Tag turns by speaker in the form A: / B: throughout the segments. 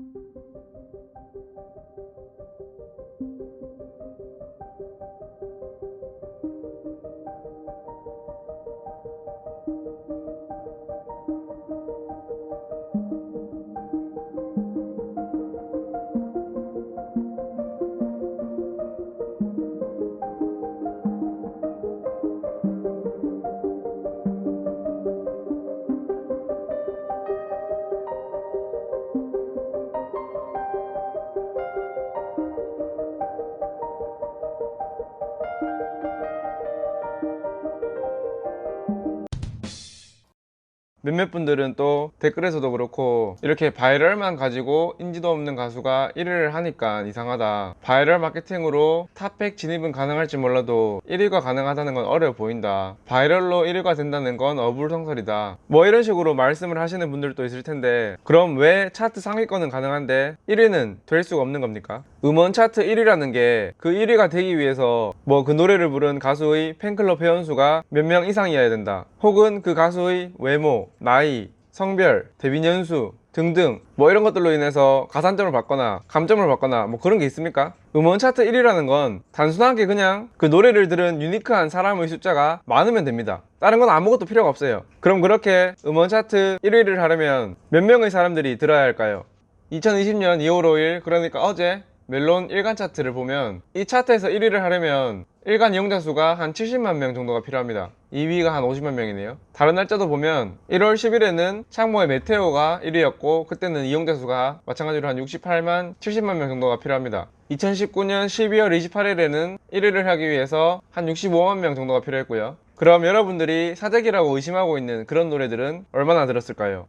A: Thank you. 몇몇 분들은 또 댓글에서도 그렇고 이렇게 바이럴만 가지고 인지도 없는 가수가 1위를 하니까 이상하다. 바이럴 마케팅으로 탑100 진입은 가능할지 몰라도 1위가 가능하다는 건 어려워 보인다. 바이럴로 1위가 된다는 건 어불성설이다. 뭐 이런 식으로 말씀을 하시는 분들도 있을 텐데 그럼 왜 차트 상위권은 가능한데 1위는 될 수가 없는 겁니까? 음원 차트 1위라는 게 그 1위가 되기 위해서 뭐 그 노래를 부른 가수의 팬클럽 회원수가 몇 명 이상이어야 된다. 혹은 그 가수의 외모, 나이, 성별, 데뷔 연수 등등 뭐 이런 것들로 인해서 가산점을 받거나 감점을 받거나 뭐 그런 게 있습니까? 음원 차트 1위라는 건 단순하게 그냥 그 노래를 들은 유니크한 사람의 숫자가 많으면 됩니다. 다른 건 아무것도 필요가 없어요. 그럼 그렇게 음원 차트 1위를 하려면 몇 명의 사람들이 들어야 할까요? 2020년 2월 5일 그러니까 어제 멜론 일간 차트를 보면 이 차트에서 1위를 하려면 일간 이용자 수가 한 70만 명 정도가 필요합니다. 2위가 한 50만 명이네요. 다른 날짜도 보면 1월 10일에는 창모의 메테오가 1위였고 그때는 이용자 수가 마찬가지로 한 68만 70만 명 정도가 필요합니다. 2019년 12월 28일에는 1위를 하기 위해서 한 65만 명 정도가 필요했고요. 그럼 여러분들이 사재기라고 의심하고 있는 그런 노래들은 얼마나 들었을까요?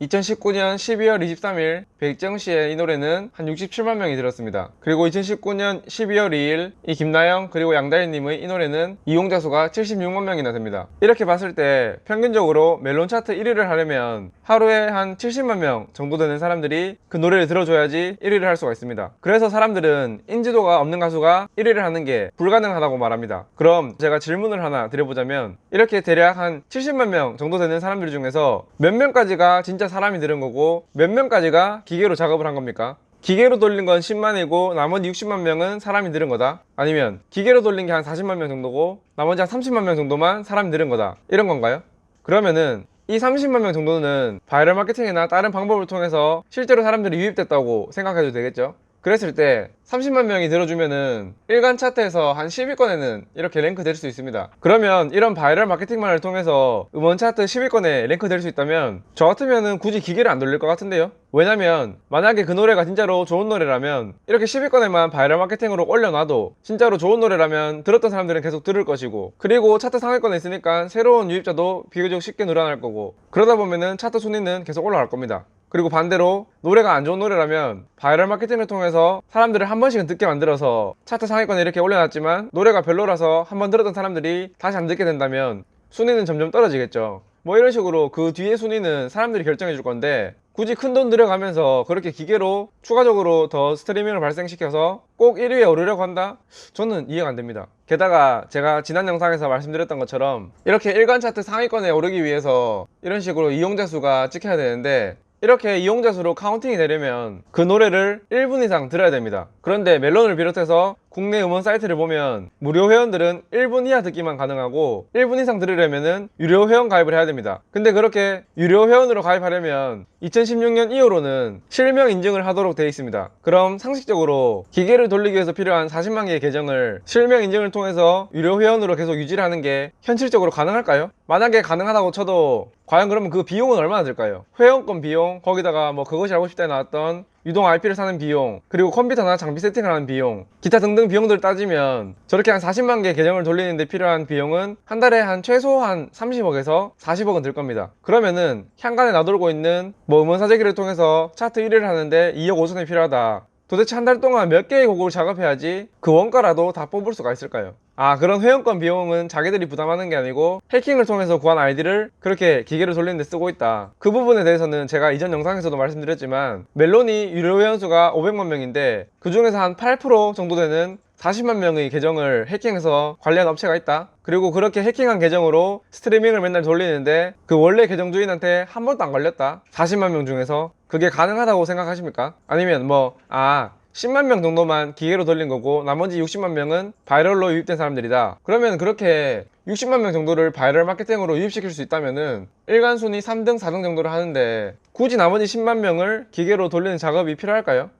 A: 2019년 12월 23일 백정 씨의 이 노래는 한 67만 명이 들었습니다. 그리고 2019년 12월 2일 이 김나영 그리고 양다일님의 이 노래는 이용자 수가 76만 명이나 됩니다. 이렇게 봤을 때 평균적으로 멜론 차트 1위를 하려면 하루에 한 70만 명 정도 되는 사람들이 그 노래를 들어줘야지 1위를 할 수가 있습니다. 그래서 사람들은 인지도가 없는 가수가 1위를 하는 게 불가능하다고 말합니다. 그럼 제가 질문을 하나 드려보자면 이렇게 대략 한 70만 명 정도 되는 사람들 중에서 몇 명까지가 진짜 사람이 들은 거고 몇 명까지가 기계로 작업을 한 겁니까? 기계로 돌린 건 10만이고 나머지 60만 명은 사람이 들은 거다. 아니면 기계로 돌린 게 한 40만 명 정도고 나머지 한 30만 명 정도만 사람이 들은 거다. 이런 건가요? 그러면은 이 30만 명 정도는 바이럴 마케팅이나 다른 방법을 통해서 실제로 사람들이 유입됐다고 생각해도 되겠죠? 그랬을 때 30만 명이 들어주면은 일간 차트에서 한 10위권에는 이렇게 랭크 될 수 있습니다. 그러면 이런 바이럴 마케팅만을 통해서 음원 차트 10위권에 랭크 될 수 있다면 저 같으면은 굳이 기계를 안 돌릴 것 같은데요? 왜냐면 만약에 그 노래가 진짜로 좋은 노래라면 이렇게 10위권에만 바이럴 마케팅으로 올려놔도 진짜로 좋은 노래라면 들었던 사람들은 계속 들을 것이고 그리고 차트 상위권에 있으니까 새로운 유입자도 비교적 쉽게 늘어날 거고 그러다 보면은 차트 순위는 계속 올라갈 겁니다. 그리고 반대로 노래가 안 좋은 노래라면 바이럴 마케팅을 통해서 사람들을 한 번씩은 듣게 만들어서 차트 상위권에 이렇게 올려놨지만 노래가 별로라서 한 번 들었던 사람들이 다시 안 듣게 된다면 순위는 점점 떨어지겠죠. 뭐 이런 식으로 그 뒤에 순위는 사람들이 결정해 줄 건데 굳이 큰 돈 들여가면서 그렇게 기계로 추가적으로 더 스트리밍을 발생시켜서 꼭 1위에 오르려고 한다? 저는 이해가 안 됩니다. 게다가 제가 지난 영상에서 말씀드렸던 것처럼 이렇게 일간 차트 상위권에 오르기 위해서 이런 식으로 이용자 수가 찍혀야 되는데 이렇게 이용자 수로 카운팅이 되려면 그 노래를 1분 이상 들어야 됩니다. 그런데 멜론을 비롯해서 국내 음원 사이트를 보면 무료 회원들은 1분 이하 듣기만 가능하고 1분 이상 들으려면은 유료 회원 가입을 해야 됩니다. 근데 그렇게 유료 회원으로 가입하려면 2016년 이후로는 실명 인증을 하도록 되어 있습니다. 그럼 상식적으로 기계를 돌리기 위해서 필요한 40만 개의 계정을 실명 인증을 통해서 유료 회원으로 계속 유지를 하는 게 현실적으로 가능할까요? 만약에 가능하다고 쳐도 과연 그러면 그 비용은 얼마나 들까요? 회원권 비용, 거기다가 뭐 그것이 알고 싶다에 나왔던 유동 IP를 사는 비용, 그리고 컴퓨터나 장비 세팅을 하는 비용, 기타 등등 비용들을 따지면 저렇게 한 40만 개 계정을 돌리는데 필요한 비용은 한 달에 한 최소 한 30억에서 40억은 들 겁니다. 그러면은 향간에 나돌고 있는 뭐 음원 사재기를 통해서 차트 1위를 하는데 2억 5천이 필요하다. 도대체 한 달 동안 몇 개의 곡을 작업해야지 그 원가라도 다 뽑을 수가 있을까요? 아 그런 회원권 비용은 자기들이 부담하는 게 아니고 해킹을 통해서 구한 아이디를 그렇게 기계를 돌리는 데 쓰고 있다 그 부분에 대해서는 제가 이전 영상에서도 말씀드렸지만 멜론이 유료 회원수가 500만 명인데 그 중에서 한 8% 정도 되는 40만 명의 계정을 해킹해서 관리한 업체가 있다. 그리고 그렇게 해킹한 계정으로 스트리밍을 맨날 돌리는데 그 원래 계정 주인한테 한 번도 안 걸렸다. 40만 명 중에서 그게 가능하다고 생각하십니까? 아니면 뭐, 아, 10만 명 정도만 기계로 돌린 거고 나머지 60만 명은 바이럴로 유입된 사람들이다. 그러면 그렇게 60만 명 정도를 바이럴 마케팅으로 유입시킬 수 있다면은 일간 순위 3등, 4등 정도를 하는데 굳이 나머지 10만 명을 기계로 돌리는 작업이 필요할까요?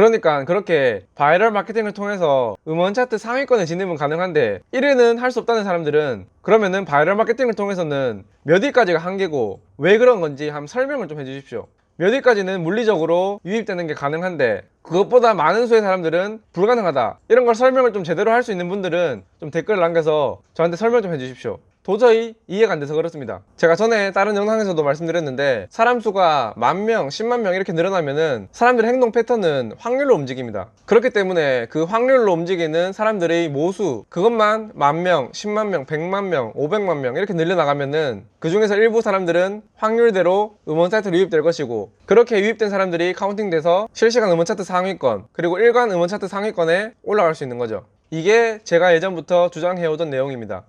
A: 그러니까 그렇게 바이럴 마케팅을 통해서 음원 차트 상위권에 진입은 가능한데 1위는 할 수 없다는 사람들은 그러면은 바이럴 마케팅을 통해서는 몇 위까지가 한계고 왜 그런 건지 한번 설명을 좀 해주십시오. 몇 위까지는 물리적으로 유입되는 게 가능한데 그것보다 많은 수의 사람들은 불가능하다. 이런 걸 설명을 좀 제대로 할 수 있는 분들은 좀 댓글 남겨서 저한테 설명 좀 해주십시오. 도저히 이해가 안 돼서 그렇습니다. 제가 전에 다른 영상에서도 말씀드렸는데 사람 수가 만 명, 10만 명 이렇게 늘어나면 은 사람들의 행동 패턴은 확률로 움직입니다. 그렇기 때문에 그 확률로 움직이는 사람들의 모수 그것만 만 명, 10만 명, 100만 명, 500만 명 이렇게 늘려나가면 은 그 중에서 일부 사람들은 확률대로 음원 사이트로 유입될 것이고 그렇게 유입된 사람들이 카운팅돼서 실시간 음원 차트 상위권 그리고 일간 음원 차트 상위권에 올라갈 수 있는 거죠. 이게 제가 예전부터 주장해오던 내용입니다.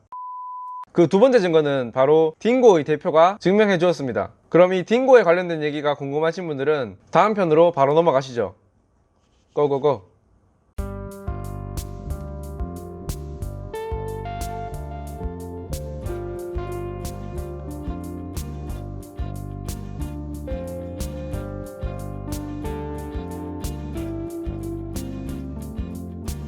A: 그 두 번째 증거는 바로 딩고의 대표가 증명해 주었습니다. 그럼 이 딩고에 관련된 얘기가 궁금하신 분들은 다음 편으로 바로 넘어가시죠. 고고고.